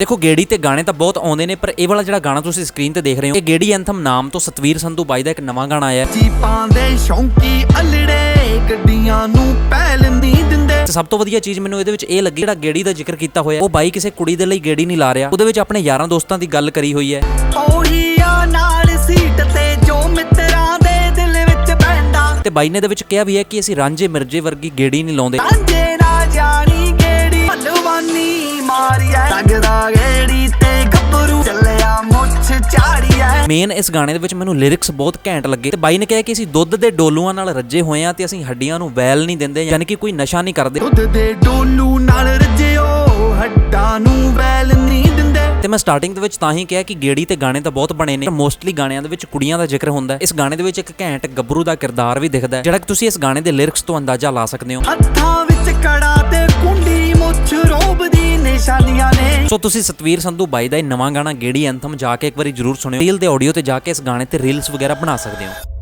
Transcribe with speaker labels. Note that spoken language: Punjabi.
Speaker 1: ਦੇਖੋ ਗੇੜੀ ਤੇ ਗਾਣੇ ਤਾਂ ਬਹੁਤ ਆਉਂਦੇ ਨੇ ਪਰ ਇਹ ਵਾਲਾ ਜਿਹੜਾ ਗਾਣਾ ਤੁਸੀਂ ਸਕਰੀਨ ਤੇ ਦੇਖ ਰਹੇ ਹੋ ਇਹ ਗੇੜੀ ਐਂਥਮ ਨਾਮ ਤੋਂ ਸਤਵੀਰ ਸੰਧੂ ਬਾਈ ਦਾ ਇੱਕ ਨਵਾਂ ਗਾਣਾ ਆਇਆ
Speaker 2: ਜੀਪਾਂ ਦੇ ਸ਼ੌਂਕੀ ਅਲੜੇ ਗੱਡੀਆਂ ਨੂੰ ਪਹਿਲ ਨਹੀਂ ਦਿੰਦੇ।
Speaker 1: ਸਭ ਤੋਂ ਵਧੀਆ ਚੀਜ਼ ਮੈਨੂੰ ਇਹਦੇ ਵਿੱਚ ਇਹ ਲੱਗੀ ਜਿਹੜਾ ਗੇੜੀ ਦਾ ਜ਼ਿਕਰ ਕੀਤਾ ਹੋਇਆ ਉਹ ਬਾਈ ਕਿਸੇ ਕੁੜੀ ਦੇ ਲਈ ਗੇੜੀ ਨਹੀਂ ਲਾ ਰਿਹਾ। ਉਹਦੇ ਵਿੱਚ ਆਪਣੇ ਯਾਰਾਂ ਦੋਸਤਾਂ ਦੀ ਗੱਲ ਕਰੀ ਹੋਈ ਹੈ।
Speaker 2: ਉਹੀ ਆ ਨਾਲ ਸੀਟ ਤੇ ਜੋ ਮਿੱਤਰਾਂ ਦੇ ਦਿਲ ਵਿੱਚ ਬੈਂਦਾ
Speaker 1: ਤੇ ਬਾਈ ਨੇ ਇਹਦੇ ਵਿੱਚ ਕਿਹਾ ਵੀ ਹੈ ਕਿ ਅਸੀਂ ਰਾਂਝੇ ਮਿਰਜੇ ਵਰਗੀ ਗੇੜੀ ਨਹੀਂ ਲਾਉਂਦੇ।
Speaker 2: ਰਾਂਝੇ ਨਾ ਜਾਣੀ ਲੱਗਦਾ ਗੇੜੀ ਤੇ ਗੱਭਰੂ ਚੱਲਿਆ ਮੁੱਛ ਚਾੜੀਐ
Speaker 1: ਮੇਨ ਇਸ ਗਾਣੇ ਦੇ ਵਿੱਚ ਮੈਨੂੰ ਲਿਰਿਕਸ ਬਹੁਤ ਘੈਂਟ ਲੱਗੇ ਤੇ ਬਾਈ ਨੇ ਕਿਹਾ ਕਿ ਅਸੀਂ ਦੁੱਧ ਦੇ ਡੋਲੂਆਂ ਨਾਲ ਰੱਜੇ ਹੋਏ ਆ ਤੇ ਅਸੀਂ ਹੱਡੀਆਂ ਨੂੰ ਵੈਲ ਨਹੀਂ ਦਿੰਦੇ ਯਾਨੀ ਕਿ ਕੋਈ ਨਸ਼ਾ ਨਹੀਂ ਕਰਦੇ।
Speaker 2: ਦੁੱਧ ਦੇ ਡੋਲੂ ਨਾਲ ਰੱਜਿਓ ਹੱਡਾਂ ਨੂੰ ਵੈਲ ਨਹੀਂ ਦਿੰਦੇ।
Speaker 1: ਤੇ ਮੈਂ ਸਟਾਰਟਿੰਗ ਦੇ ਵਿੱਚ ਤਾਂ ਹੀ ਕਿਹਾ ਕਿ ਗੇੜੀ ਤੇ ਗਾਣੇ ਤਾਂ ਬਹੁਤ ਬਣੇ ਨੇ ਮੋਸਟਲੀ ਗਾਣਿਆਂ ਦੇ ਵਿੱਚ ਕੁੜੀਆਂ ਦਾ ਜ਼ਿਕਰ ਹੁੰਦਾ ਹੈ। ਇਸ ਗਾਣੇ ਦੇ ਵਿੱਚ ਇੱਕ ਘੈਂਟ ਗੱਭਰੂ ਦਾ ਕਿਰਦਾਰ ਵੀ ਦਿਖਦਾ ਹੈ ਜਿਹੜਾ ਕਿ ਤੁਸੀਂ ਇਸ ਗਾਣੇ ਦੇ ਲਿਰਿਕਸ ਤੋਂ ਅੰਦਾਜ਼ਾ ਲਾ ਸਕਦੇ ਹੋ।
Speaker 2: ਹੱਥਾਂ ਵਿੱਚ ਕੜਾ ਤੇ ਕੁੰਡੀ
Speaker 1: ਸੋ ਤੁਸੀਂ ਸਤਵੀਰ ਸੰਧੂ ਬਾਈ ਦਾ ਇਹ ਨਵਾਂ ਗਾਣਾ ਗੇੜੀ ਐਂਥਮ ਜਾ ਕੇ ਇੱਕ ਵਾਰੀ ਜਰੂਰ ਸੁਣਿਓ। ਰੀਲ ਦੇ ਆਡੀਓ ਤੇ ਜਾ ਕੇ ਇਸ ਗਾਣੇ ਤੇ ਰੀਲਸ ਵਗੈਰਾ ਬਣਾ ਸਕਦੇ ਹੋ।